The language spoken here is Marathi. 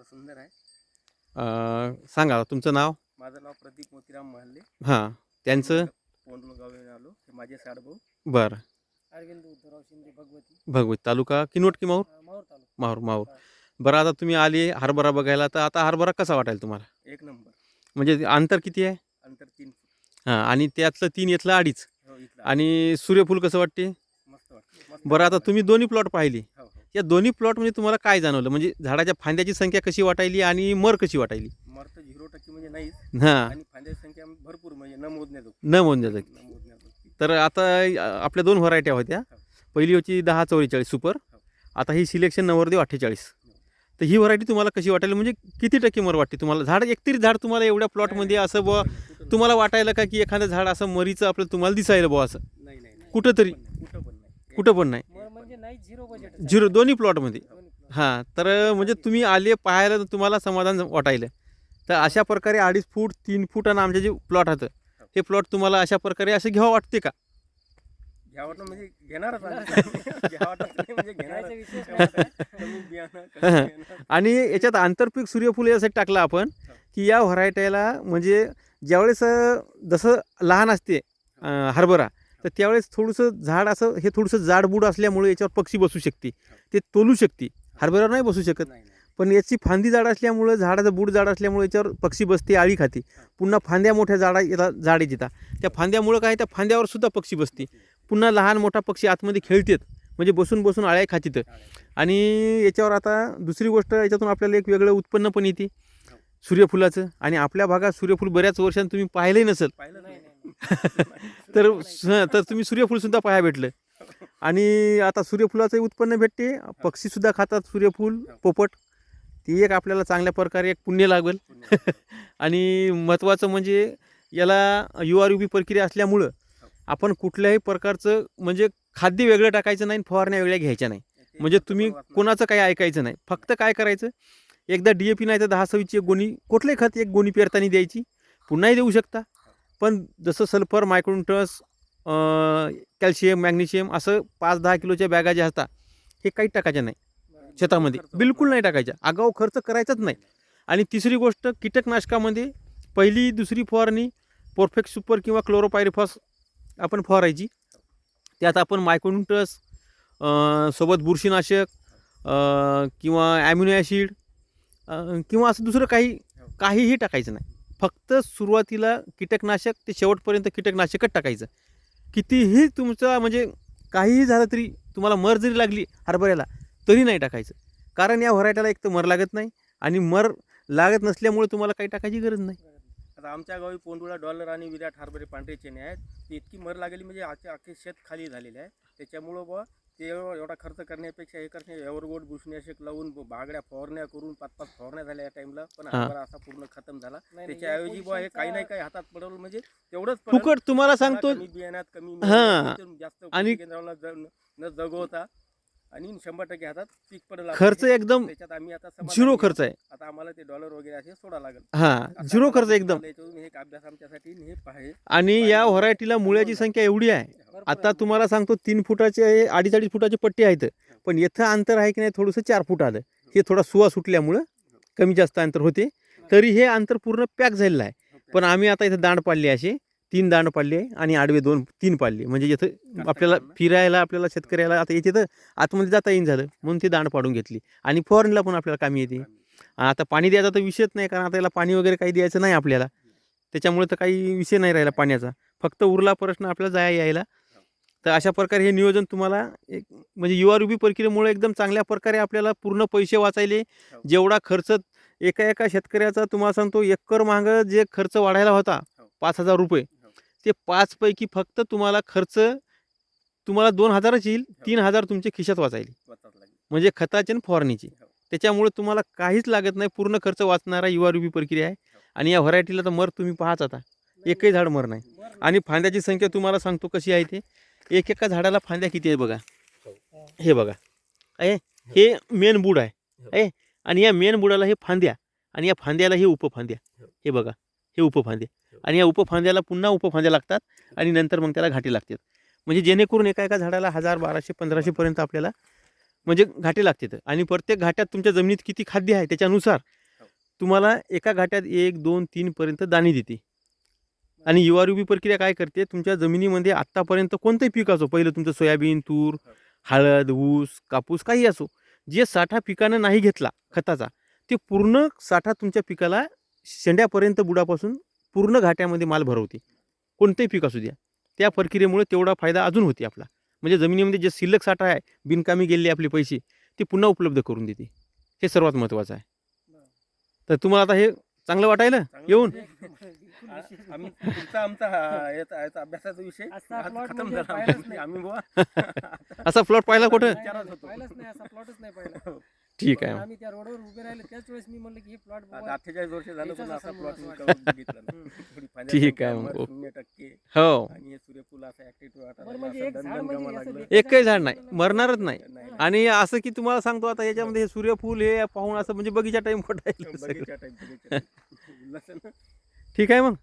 तर सुंदर आहे. अं, सांगा तुमचं नाव? माझं नाव प्रदीप मोतीराम महल्ले. हां त्यांचं? पोंडगाव आलो. हे माझे साडभाऊ. बरं. अरविंद उद्धवराव शिंदे भगवती. भगवत तालुका किनवट की माहूर? माहूर तालुका. माहूर माहूर. बरं आता तुम्ही आले हरभरा बघायला तर आता हरभरा कसा वाटेल तुम्हाला? एक नंबर. म्हणजे अंतर किती आहे? अंतर तीन फूट. हां आणि त्यातलं तीन येतलं अडीच. हो इथला आणि सूर्यफूल कसं वाटते? मस्त वाटतं. मस्त बरं आता वाटतं. तुम्ही दोन्ही प्लॉट पाहिली. या दोन्ही प्लॉटमध्ये तुम्हाला काय जाणवलं? म्हणजे झाडाच्या फांद्याची संख्या कशी वाटायली आणि मर कशी वाटायली? मर तर झिरो टक्के म्हणजे नाहीच. हां. आणि फांद्याची संख्या भरपूर म्हणजे न मोजण्याजोग. न मोजण्याचं न मोजण्याजोग. तर आता आपल्या दोन व्हरायट्या होत्या. पहिली होती दहा चौवेचाळीस सुपर आता ही सिलेक्शन नवरदेव अठ्ठेचाळीस. तर ही व्हरायटी तुम्हाला कशी वाटेल म्हणजे किती टक्के मर वाटते तुम्हाला? झाड एकतरी झाड तुम्हाला एवढ्या प्लॉटमध्ये असं बुवा तुम्हाला वाटायला का की एखादं झाड असं मरीचं आपलं तुम्हाला दिसायला बुवा असं? नाही नाही नाही. कुठंतरी कुठं पण नाही. कुठं पण नाही. म्हणजे नाही झिरो बजेट झिरो दोन्ही प्लॉटमध्ये हां तर म्हणजे तुम्ही आले पाहायला तर तुम्हाला समाधान वाटायलं. तर अशा प्रकारे अडीच फूट तीन फूट आणि आमचे जे प्लॉट होतं हे प्लॉट तुम्हाला अशा प्रकारे असं घ्यावं वाटते का? घ्यावं म्हणजे घेणारच म्हणजे. आणि याच्यात आंतरपीक सूर्यफूल यासाठी टाकलं आपण की या व्हरायटीला म्हणजे ज्यावेळेस जसं लहान असते हरभरा तर त्यावेळेस थोडंसं झाड असं हे थोडंसं जाडबूड असल्यामुळे याच्यावर पक्षी बसू शकते. ते तोलू शकते. हरभऱ्यावर नाही बसू शकत. पण याची फांदी जाड असल्यामुळे झाडाचं बूड जाड असल्यामुळे याच्यावर पक्षी बसते आळी खाते. पुन्हा फांद्या मोठ्या झाडा याला झाड येतात त्या फांद्यामुळं काय त्या फांद्यावर सुद्धा पक्षी बसते. पुन्हा लहान मोठा पक्षी आतमध्ये खेळतात. म्हणजे बसून बसून आळ्या खातीत. आणि याच्यावर आता दुसरी गोष्ट याच्यातून आपल्याला एक वेगळं उत्पन्न पण येते. सूर्यफुलाचं. आणि आपल्या भागात सूर्यफूल बऱ्याच वर्षांनी तुम्ही पाहिलंही नसेल. तर स- तर तुम्ही सूर्यफूलसुद्धा पाहायला भेटलं. आणि आता सूर्यफुलाचं उत्पन्न भेटते. पक्षीसुद्धा खातात सूर्यफूल पोपट. ती एक आपल्याला चांगल्या प्रकारे एक पुण्य लागेल. आणि महत्त्वाचं म्हणजे याला यू आर यू बी प्रक्रिया असल्यामुळं आपण कुठल्याही प्रकारचं म्हणजे खाद्य वेगळं टाकायचं नाही आणि फवारण्या वेगळ्या घ्यायच्या नाही. म्हणजे तुम्ही कोणाचं काही ऐकायचं नाही. फक्त काय करायचं? एकदा डी ए पी नाही तर दहा सव्वीची एक गोणी कुठलंही खत एक गोणी पेरताना द्यायची. पुन्हाही देऊ शकता. पण जसं सल्फर मायक्रोन्टस कॅल्शियम मॅग्नेशियम असं पाच दहा किलोच्या बॅगा ज्या असतात हे काही टाकायच्या नाही शेतामध्ये. बिलकुल नाही टाकायच्या. आगाऊ खर्च करायचाच नाही. आणि तिसरी गोष्ट कीटकनाशकामध्ये पहिली दुसरी फवारणी परफेक्ट सुपर किंवा क्लोरोपायरिफॉस आपण फवारायची. त्यात आपण मायक्रोन्टस सोबत बुरशीनाशक किंवा ॲम्युनो ॲसिड किंवा असं दुसरं काही काहीही टाकायचं नाही. फक्त सुरुवातीला कीटकनाशक ते शेवटपर्यंत कीटकनाशकच टाकायचं. कितीही तुमचं म्हणजे काहीही झालं तरी तुम्हाला मर जरी लागली हरभऱ्याला तरी नाही टाकायचं. कारण या व्हरायटीला एक तर मर लागत नाही आणि मर लागत नसल्यामुळे तुम्हाला काही टाकायची गरज नाही. आता आमच्या गावी पोंडुळा डॉलर आणि विराट हरभरे पांढरे चेने आहेत. ती इतकी मर लागली म्हणजे आखे आखे शेत खाली झालेले आहे. त्याच्यामुळं बुवा ते एव- एवढा खर्च करण्यापेक्षा हे करणे एवरगोड बुसण्याशेक लावून बागड्या फवारण्या करून पाच पाच फवारण्या झाल्या या टाइमला पण. हरभरा असा पूर्ण खतम झाला त्याच्याऐवजी बुवा हे काही नाही काही हातात पडवलं म्हणजे तेवढंच पडेल. फुकट तुम्हाला सांगतो कमी बियाण्यात कमी हा. जास्त आणि- आणि केंद्राला ज- न जगवता आणि शंभर टक्के हातात पीक पडेल खर्च. एकदम त्याच्यात आम्ही आता समाधानी झिरो आहे. खर्च आहे आता आम्हाला ते डॉलर वगैरे असे सोडा लागेल हां आता झिरो आम्हाला खर्च एकदम याच्यातून हे एक अभ्यास आमच्यासाठी आणि हे पाहे आणि या व्हरायटीला मुळ्याची संख्या एवढी आहे आता तुम्हाला सांगतो तीन फुटाचे हे अडीच अडीच फुटाचे पट्टी आहेत. पण इथं अंतर आहे की नाही थोडंसं चार फूट आलं. हे थोडा सुवा सुटल्यामुळं कमी जास्त अंतर होते. तरी हे अंतर पूर्ण पॅक झालेलं आहे. पण आम्ही आता इथं दांड पाडली असे तीन दांड पाडले आणि आडवे दोन तीन पाडले. म्हणजे इथं आपल्याला फिरायला आपल्याला शेतकऱ्याला आता याचे तर आतमध्ये जाता येईन झालं. म्हणून ती दांड पाडून घेतली. आणि फवारणीला पण आपल्याला कामी येते. आता पाणी द्यायचा तर विषयच नाही कारण आता याला पाणी वगैरे काही द्यायचं नाही आपल्याला. त्याच्यामुळे तर काही विषय नाही राहिला पाण्याचा. फक्त उरला प्रश्न आपल्याला जाया यायला. तर अशा प्रकारे हे नियोजन तुम्हाला एक म्हणजे यू आर बी प्रक्रियेमुळे एकदम चांगल्या प्रकारे आपल्याला पूर्ण पैसे वाचायले. जेवढा खर्च एका एका शेतकऱ्याचा तुम्हाला सांगतो एकर मागं जे खर्च वाढायला होता पाच हजार रुपये ते पाचपैकी फक्त तुम्हाला खर्च तुम्हाला दोन हजारच येईल तीन हजार तुमच्या खिशात वाचायले. म्हणजे खताची आणि फवारणीची. त्याच्यामुळे तुम्हाला काहीच लागत नाही पूर्ण खर्च वाचणारा यू आर बी प्रक्रिया आहे. आणि या व्हरायटीला तर मर तुम्ही पाहाच आता. एकही झाड मर नाही. आणि फांद्याची संख्या तुम्हाला सांगतो कशी आहे ते. एक एका झाडाला फांद्या किती आहे बघा? हे. बघा. आहे हे मेन बुड आहे. आहे आणि या मेन बुडाला हे फांद्या आणि या फांद्याला हे उपफांद्या. हे. बघा हे उपफांद्या. आणि या उपफांद्याला पुन्हा उपफांद्या लागतात आणि नंतर मग त्याला घाटी लागतात. म्हणजे जेणेकरून एका एका झाडाला हजार बाराशे पंधराशेपर्यंत आपल्याला म्हणजे घाटे लागते तर. आणि प्रत्येक घाट्यात तुमच्या जमिनीत किती खाद्य आहे त्याच्यानुसार हो. तुम्हाला एका घाट्यात एक दोन तीन पर्यंत दाणे देते. आणि युवारुबी प्रक्रिया काय करते? तुमच्या जमिनीमध्ये आत्तापर्यंत कोणतंही पीक असो पहिलं तुमचं सोयाबीन तूर. हळद ऊस कापूस काही असो जे साठा पिकानं नाही घेतला खताचा ते पूर्ण साठा तुमच्या पिकाला शेंड्यापर्यंत बुडापासून पूर्ण घाट्यामध्ये माल भरवते. कोणतंही पीक असू द्या. त्या प्रक्रियेमुळे तेवढा फायदा अजून होते आपला. म्हणजे जमिनीमध्ये जे शिल्लक साठा आहे बिनकामी गेलेले आपले पैसे ते पुन्हा उपलब्ध करून देते. हे सर्वात महत्त्वाचं आहे. तर तुम्हाला आता हे चांगलं वाटायला? येऊन? आम्ही तुमचा आमचा हा- याचा याचा अभ्यासाचा विषय. असा आज plot खतम म्हणजे झाला पाहिलाच आम्ही. नाही. आम्ही बुवा असा प्लॉट पाहिला कुठं? नाही, विचारत नाही, होतो. पाहिलंच नाही असा प्लॉटच नाही पाहिला. ठीक आहे. आम्ही त्या रोडवर उभे राहिले. त्याच वेळेस मी म्हणलं की हे प्लॉट आता अठ्ठेचाळीस वर्ष झालं पण याचाच असा असा प्लॉट बघितला नाही. थोडी पाण्याची ठीक आहे मग. शून्य टक्के. हो. आणि हे सूर्यफूल असं ऍक्टिव्ह बरं म्हणजे एक झाड म्हणजे असं लागलं. एकही झाड नाही. मरणारच नाही. नाही, आणि असं की तुम्हाला सांगतो आता याच्यामध्ये हे सूर्यफूल हे पाहून असं म्हणजे बघीचा टाइम बगीचा टाईप बगीचा type. लसण ठीक आहे मग.